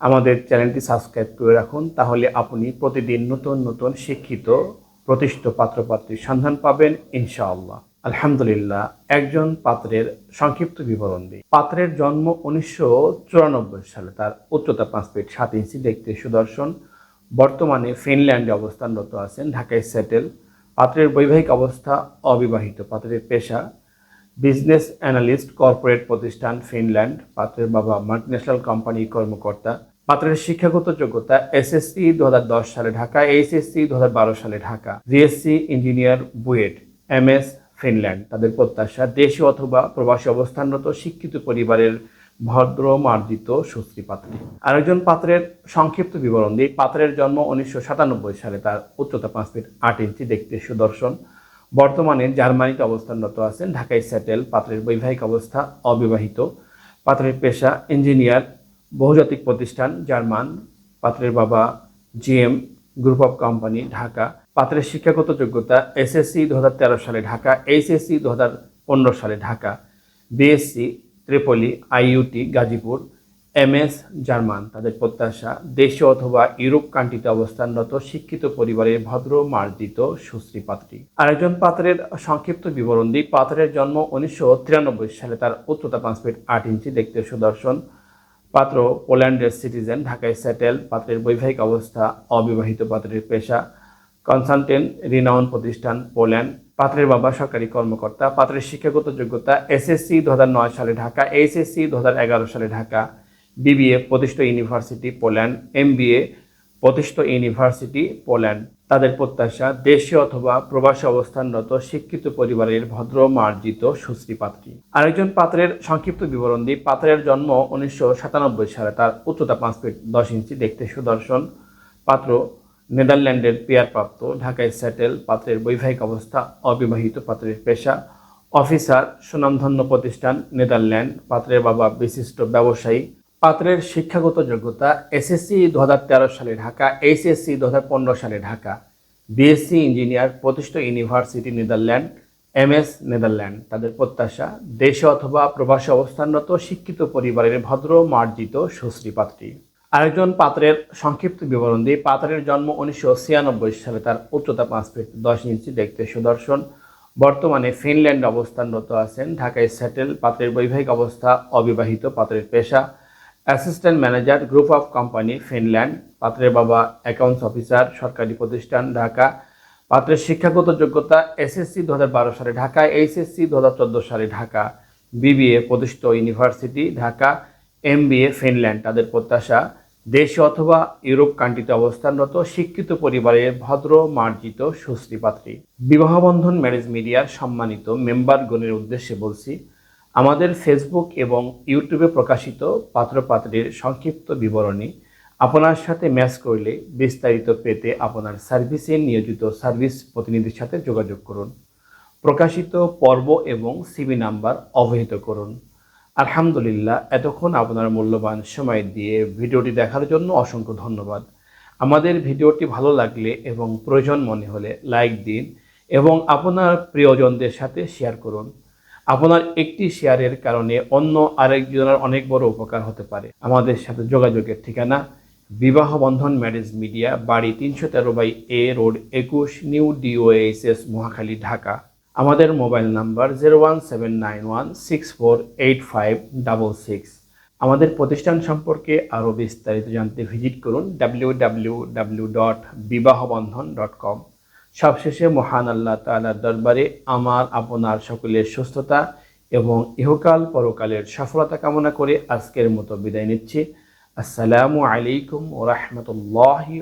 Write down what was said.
আমাদের চ্যানেলটি সাবস্ক্রাইব করে রাখুন, তাহলে আপনি প্রতিদিন নতুন নতুন শিক্ষিত, প্রতিষ্ঠিত পাত্রপাত্রীর সন্ধান পাবেন, ইনশাআল্লাহ। আলহামদুলিল্লাহ, একজন পাত্রের সংক্ষিপ্ত বিবরণ দিই। পাত্রের জন্ম উনিশশো চুরানব্বই সালে, তার উচ্চতা পাঁচ ফিট সাত ইঞ্চি, দেখতে সুদর্শন। বর্তমানে ফিনল্যান্ডে অবস্থানরত আছেন, ঢাকায় সেটেল। পাত্রের বৈবাহিক অবস্থা অবিবাহিত, পাত্রের পেশা বিজনেস অ্যানালিস্ট, কর্পোরেট প্রতিষ্ঠান ফিনল্যান্ড। পাত্রের বাবা মাল্টিন্যাশনাল কোম্পানির কর্মকর্তা। পাত্রের শিক্ষাগত যোগ্যতা এসএসসি দু হাজার দশ সালে ঢাকা এইচএসসি দু হাজার বারো সালে Dhaka GSC engineer BUET MS Finland তাদের প্রত্যাশা দেশে অথবা প্রবাসী অবস্থানরত শিক্ষিত পরিবারের ভদ্র, মার্জিত, সুশ্রী পাত্রী। আরেকজন পাত্রের সংক্ষিপ্ত বিবরণ দিয়ে পাত্রের জন্ম উনিশশো সাতানব্বই সালে, তার উচ্চতা পাঁচ ফিট আট ইঞ্চি, দেখতে সুদর্শন। বর্তমানে জার্মানিতে অবস্থানরত আছেন। ঢাকায় স্যাটেল পাত্রের বৈবাহিক অবস্থা অবিবাহিত। পাত্রের পেশা ইঞ্জিনিয়ার বহুজাতিক প্রতিষ্ঠান, জার্মান, পাত্রের বাবা, GM, group of company, Dhaka. পাত্রের শিক্ষাগত যোগ্যতা, এসএসসি দু হাজার তেরো সালে ঢাকা, এইচএসসি দু হাজার পনেরো সালে Dhaka. BSc, triple E, IUT, Gazipur. MS, German, তাদের প্রত্যাশা দেশে অথবা ইউরোপ কান্ট্রিতে অবস্থানরত শিক্ষিত পরিবারের ভদ্র, মার্জিত, সুশ্রী পাত্রী। আরেকজন পাত্রের সংক্ষিপ্ত বিবরণ দিই। পাত্রের জন্ম উনিশশো তিরানব্বই সালে, তার উচ্চতা পাঁচ ফিট আট ইঞ্চি, দেখতে সুদর্শন। পাত্র পোল্যান্ডের সিটিজেন, ঢাকায় সেটেল, পাত্রের বৈবাহিক অবস্থা, অবিবাহিত পাত্রের পেশা, কনসালটেন্ট রিনাউন প্রতিষ্ঠান, পোল্যান্ড, পাত্রের বাবা সরকারি কর্মকর্তা, পাত্রের শিক্ষাগত যোগ্যতা, এসএসসি দু হাজার নয় সালে ঢাকা, এইচএসসি দু হাজার এগারো সালে ঢাকা, বিবিএ প্রতিষ্ঠিত ইউনিভার্সিটি, পোল্যান্ড, এমবিএ প্রতিষ্ঠিত ইউনিভার্সিটি, পোল্যান্ড। তাদের প্রত্যাশা, দেশে অথবা প্রবাসী অবস্থানরত শিক্ষিত পরিবারের ভদ্র, মার্জিত, সুশ্রী পাত্রী। আরেকজন পাত্রের সংক্ষিপ্ত বিবরণ দিই। পাত্রের জন্ম উনিশশো সাতানব্বই সালে। তার উচ্চতা পাঁচ ফিট দশ ইঞ্চি। দেখতে সুদর্শন পাত্র। নেদারল্যান্ডের পেয়ারপ্রাপ্ত। ঢাকায় সেটেল। পাত্রের বৈবাহিক অবস্থা, অবিবাহিত পাত্রের পেশা। অফিসার, সুনামধন্য প্রতিষ্ঠান, নেদারল্যান্ড। পাত্রের বাবা বিশিষ্ট ব্যবসায়ী। পাত্রের শিক্ষাগত যোগ্যতা এসএসসি দু হাজার তেরো সালে ঢাকা, এইচএসসি দু হাজার পনেরো সালে ঢাকা, বিএসসি ইঞ্জিনিয়ার প্রতিষ্ঠিত ইউনিভার্সিটি নেদারল্যান্ড, এমএস নেদারল্যান্ড। তাদের প্রত্যাশা, দেশে অথবা প্রবাসী অবস্থানরত শিক্ষিত পরিবারের ভদ্র, মার্জিত, সুশ্রী পাত্রী। আরেকজন পাত্রের সংক্ষিপ্ত বিবরণ দিয়ে পাত্রের জন্ম উনিশশো ছিয়ানব্বই সালে তার উচ্চতা পাঁচ ফিট দশ ইঞ্চি, দেখতে সুদর্শন। বর্তমানে ফিনল্যান্ড অবস্থানরত আছেন। ঢাকায় সেটেল, পাত্রের বৈবাহিক অবস্থা অবিবাহিত, পাত্রের পেশা assistant manager, group of company, Finland, পাত্রের বাবা, অ্যাকাউন্টস অফিসার, সরকারি প্রতিষ্ঠান, ঢাকা। পাত্রের শিক্ষাগত যোগ্যতা এসএসসি দু হাজার বারো সালে ঢাকা এইচএসসি দু হাজার চোদ্দ সালে ঢাকা। বিবিএ প্রতিষ্ঠিত ইউনিভার্সিটি, ঢাকা। এমবিএ ফিনল্যান্ড, তাদের প্রত্যাশা, দেশে অথবা ইউরোপ কান্ট্রিতে অবস্থানরত, শিক্ষিত পরিবারের ভদ্র, মার্জিত সুশ্রী পাত্রী। বিবাহবন্ধন ম্যারেজ মিডিয়ার সম্মানিত মেম্বারগণের উদ্দেশ্যে বলছি আমাদের ফেসবুক এবং ইউটিউবে প্রকাশিত পাত্রপাত্রীর সংক্ষিপ্ত বিবরণী আপনার সাথে ম্যাচ করলে বিস্তারিত পেতে আপনার সার্ভিসে নিয়োজিত সার্ভিস প্রতিনিধির সাথে যোগাযোগ করুন। প্রকাশিত পর্ব এবং সিবি নাম্বার অবহিত করুন। আলহামদুলিল্লাহ, এতক্ষণ আপনার মূল্যবান সময় দিয়ে ভিডিওটি দেখার জন্য অসংখ্য ধন্যবাদ। আমাদের ভিডিওটি ভালো লাগলে এবং প্রয়োজন মনে হলে লাইক দিন এবং আপনার প্রিয়জনদের সাথে শেয়ার করুন। আপনার একটি শেয়ারের কারণে অন্য আরেকজনের অনেক বড় উপকার হতে পারে। আমাদের সাথে যোগাযোগের ঠিকানা বিবাহ বন্ধন ম্যারেজ মিডিয়া, বাড়ি তিনশো তেরো বাই এ রোড একুশ নিউ ডিওএইচএস, মহাখালী, ঢাকা। আমাদের mobile number zero one seven nine one six four eight five double six. আমাদের প্রতিষ্ঠান সম্পর্কে আরও বিস্তারিত জানতে ভিজিট করুন W W W dot Bibahabandhan dot com. সবশেষে মহান আল্লাহ তালার দরবারে আমার, আপনার সকলের সুস্থতা এবং ইহকাল পরকালের সফলতা কামনা করে আজকের মতো বিদায় নিচ্ছি। আসসালামু আলাইকুম ও রহমতুল্লাহি